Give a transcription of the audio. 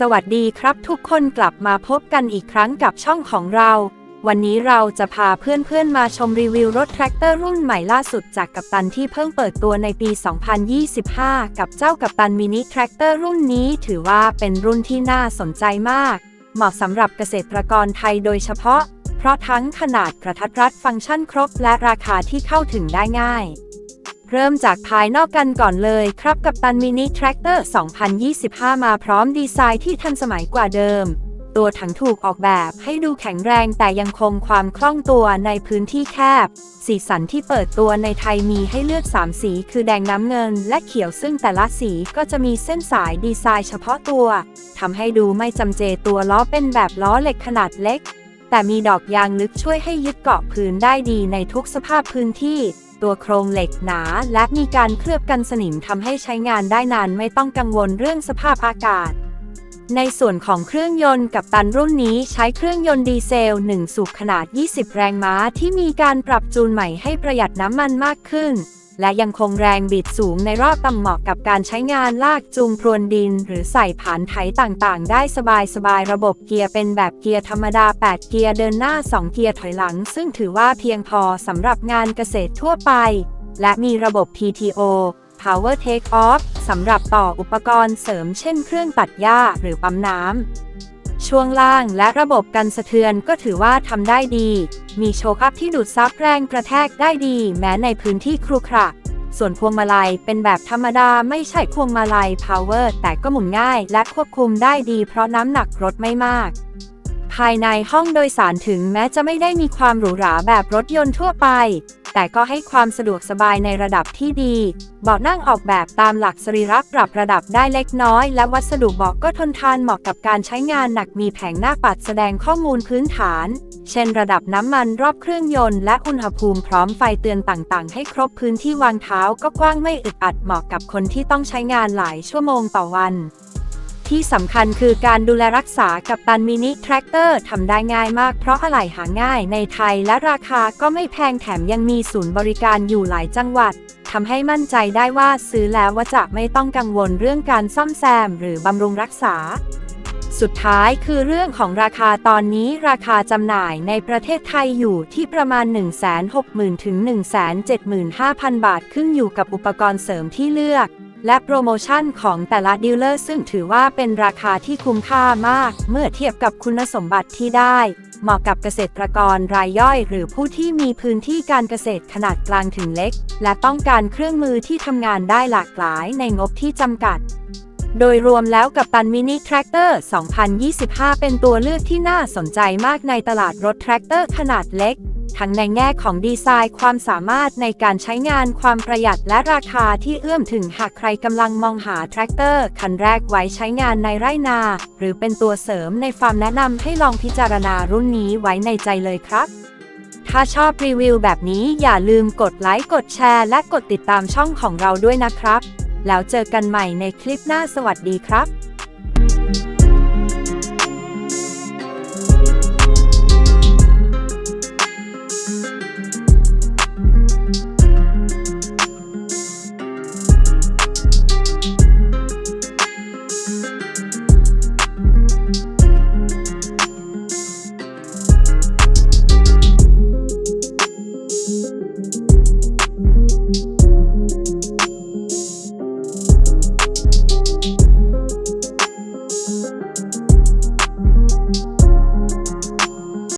สวัสดีครับทุกคนกลับมาพบกันอีกครั้งกับช่องของเรา วันนี้เราจะพาเพื่อนๆมาชมรีวิวรถแทรกเตอร์รุ่นใหม่ล่าสุดจากกัปตันที่เพิ่งเปิดตัวในปี 2025 กับเจ้ากัปตันมินิแทรกเตอร์รุ่นนี้ถือว่าเป็นรุ่นที่น่าสนใจมาก เหมาะสำหรับเกษตรกรไทยโดยเฉพาะ เพราะทั้งขนาดกระทัดรัดฟังก์ชันครบและราคาที่เข้าถึงได้ง่าย เริ่มจากภายนอกกันก่อนเลยครับกับตันมินิแทรกเตอร์ 2025 มาพร้อมดีไซน์ที่ทันสมัยกว่าเดิม ตัวถังถูกออกแบบให้ดูแข็งแรงแต่ยังคงความคล่องตัวในพื้นที่แคบ สีสันที่เปิดตัวในไทยมีให้เลือก 3 สี คือแดงน้ำเงินและเขียวซึ่งแต่ละสีก็จะมีเส้นสายดีไซน์เฉพาะตัวทำให้ดูไม่จำเจตัวล้อเป็นแบบล้อเหล็กขนาดเล็ก แต่มีดอกยางลึกช่วยให้ยึดเกาะพื้นได้ดีในทุกสภาพพื้นที่ ตัวโครงเหล็กหนา และมีการเคลือบกันสนิมทำให้ใช้งานได้นานไม่ต้องกังวลเรื่องสภาพอากาศ ในส่วนของเครื่องยนต์กับตันรุ่นนี้ใช้เครื่องยนต์ดีเซล 1 สูบขนาด 20 แรงม้าที่มีการปรับจูนใหม่ให้ประหยัดน้ำมันมากขึ้น และยังคงแรงบิดสูงในรอบต่ำเหมาะกับการใช้งานลากจูงพรวนดิน หรือใส่ผานไถต่างๆ ได้สบายๆ ระบบเกียร์เป็นแบบเกียร์ธรรมดา 8 เกียร์เดินหน้า 2 เกียร์ถอยหลัง ซึ่งถือว่าเพียงพอสำหรับงานเกษตรทั่วไป และมีระบบ PTO Power Take Off สำหรับต่ออุปกรณ์เสริมเช่นเครื่องตัดหญ้าหรือปั๊มน้ำ ช่วงล่างและระบบกันสะเทือนก็ถือว่าทำได้ดี มีโชคอัพที่ดูดซับแรงกระแทกได้ดี แม้ในพื้นที่ครุขระส่วนพวงมาลัยเป็นแบบธรรมดาไม่ใช่พวงมาลัย Power แต่ก็หมุนง่ายและควบคุมได้ดีเพราะน้ำหนักรถไม่มาก ภายในห้องโดยสารถึงแม้จะไม่ได้มีความหรูหราแบบรถยนต์ทั่วไป แต่ก็ให้ความสะดวกสบายในระดับที่ดี เบาะนั่งออกแบบตามหลักสรีระปรับระดับได้เล็กน้อย และวัสดุเบาะก็ทนทานเหมาะกับการใช้งานหนักมีแผงหน้าปัดแสดงข้อมูลพื้นฐาน เช่นระดับน้ำมันรอบเครื่องยนต์และอุณหภูมิพร้อมไฟเตือนต่างๆ ให้ครบพื้นที่วางเท้าก็กว้างไม่อึดอัดเหมาะกับคนที่ต้องใช้งานหลายชั่วโมงต่อวัน ที่สำคัญคือการดูแลรักษากับตันมินิแทรกเตอร์ทำได้ง่ายมากเพราะอะไหล่หาง่ายในไทยและราคาก็ไม่แพงแถมยังมีศูนย์บริการอยู่หลายจังหวัดทำให้มั่นใจได้ว่าซื้อแล้วว่าจะไม่ต้องกังวลเรื่องการซ่อมแซมหรือบำรุงรักษา สุดท้ายคือเรื่องของราคาตอนนี้ราคาจำหน่ายในประเทศไทยอยู่ที่ประมาณ 160,000ถึง175,000 บาทขึ้นอยู่กับอุปกรณ์เสริมที่เลือก และโปรโมชั่นของแต่ละดีลเลอร์ซึ่งถือว่าเป็นราคาที่คุ้มค่ามาก เมื่อเทียบกับคุณสมบัติที่ได้ เหมาะกับเกษตรกรรายย่อย หรือผู้ที่มีพื้นที่การเกษตรขนาดกลางถึงเล็ก และต้องการเครื่องมือที่ทำงานได้หลากหลายในงบที่จำกัดโดยรวมแล้วกับตันมินิแทรกเตอร์ 2025 เป็นตัวเลือกที่น่าสนใจมากในตลาดรถแทรกเตอร์ขนาดเล็ก ทั้งในแง่ของดีไซน์ความสามารถในการใช้งานความประหยัดและราคาที่เอื้อมถึงหากใครกำลังมองหาแทรกเตอร์ คันแรกไว้ใช้งานในไร่นา หรือเป็นตัวเสริมในฟาร์มแนะนำให้ลองพิจารณารุ่นนี้ไว้ในใจเลยครับถ้าชอบรีวิวแบบนี้อย่าลืมกดไลค์ กดแชร์ และกดติดตามช่องของเราด้วยนะครับ แล้วเจอกันใหม่ในคลิปหน้าสวัสดีครับ